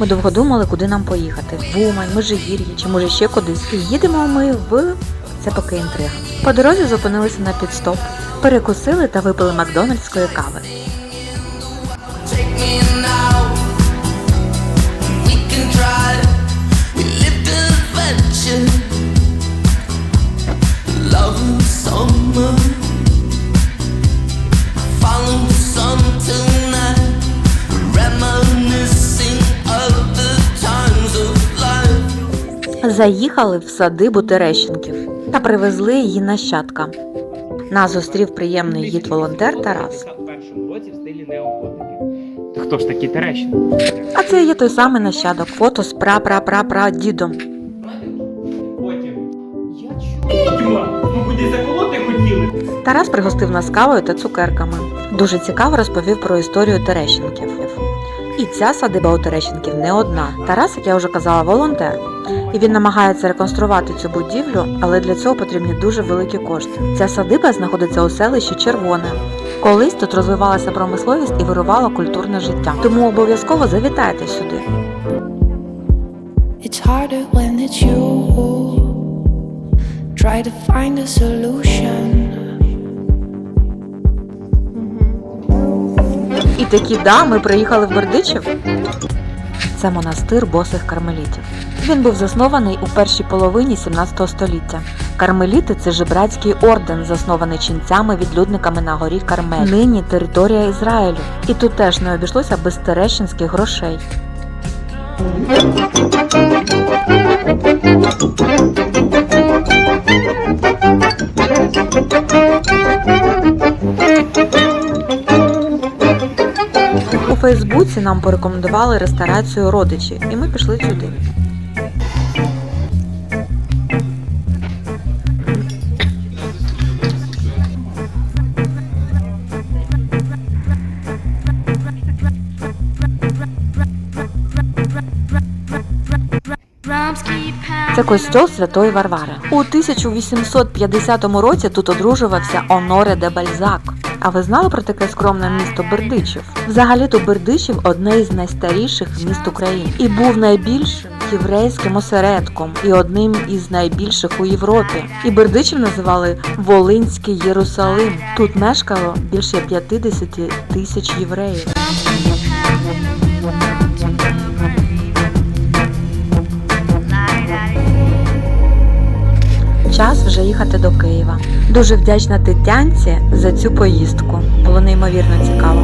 Ми довго думали, куди нам поїхати. В Умань, Межигір'я чи може ще кудись. І їдемо ми в це поки інтрига. По дорозі зупинилися на підстоп, перекусили та випили макдональдської кави. Take me Заїхали в садибу Терещенків та привезли її нащадкам. Нас зустрів приємний гід волонтер Тарас. Хто ж такі Терещин? А це є той самий нащадок, фото з пра-пра-пра-пра дідом. Потім. Я заколоти хотіли. Тарас пригостив нас кавою та цукерками. Дуже цікаво розповів про історію Терещенків. І ця садиба у Терещенків не одна. Тарас, як я вже казала, волонтер. І він намагається реконструвати цю будівлю, але для цього потрібні дуже великі кошти. Ця садиба знаходиться у селищі Червоне. Колись тут розвивалася промисловість і вирувало культурне життя. Тому обов'язково завітайте сюди. It's harder when it's you. Try to find a solution. І такі да, ми приїхали в Бердичів. Це монастир босих кармелітів. Він був заснований у першій половині 17 століття. Кармеліти це жебрацький орден, заснований ченцями відлюдниками на горі Кармель. Нині територія Ізраїлю. І тут теж не обійшлося без терещинських грошей. Фейсбуці нам порекомендували ресторацію родичі, і ми пішли сюди. Це костьол Святої Варвари. У 1850 році тут одружувався Оноре де Бальзак. А ви знали про таке скромне місто Бердичів? Взагалі-то Бердичів одне із найстаріших міст України і був найбільшим єврейським осередком і одним із найбільших у Європі. І Бердичів називали Волинський Єрусалим. Тут мешкало більше 50 тисяч євреїв. Час вже їхати до Києва. Дуже вдячна Тетянці за цю поїздку. Було неймовірно цікаво.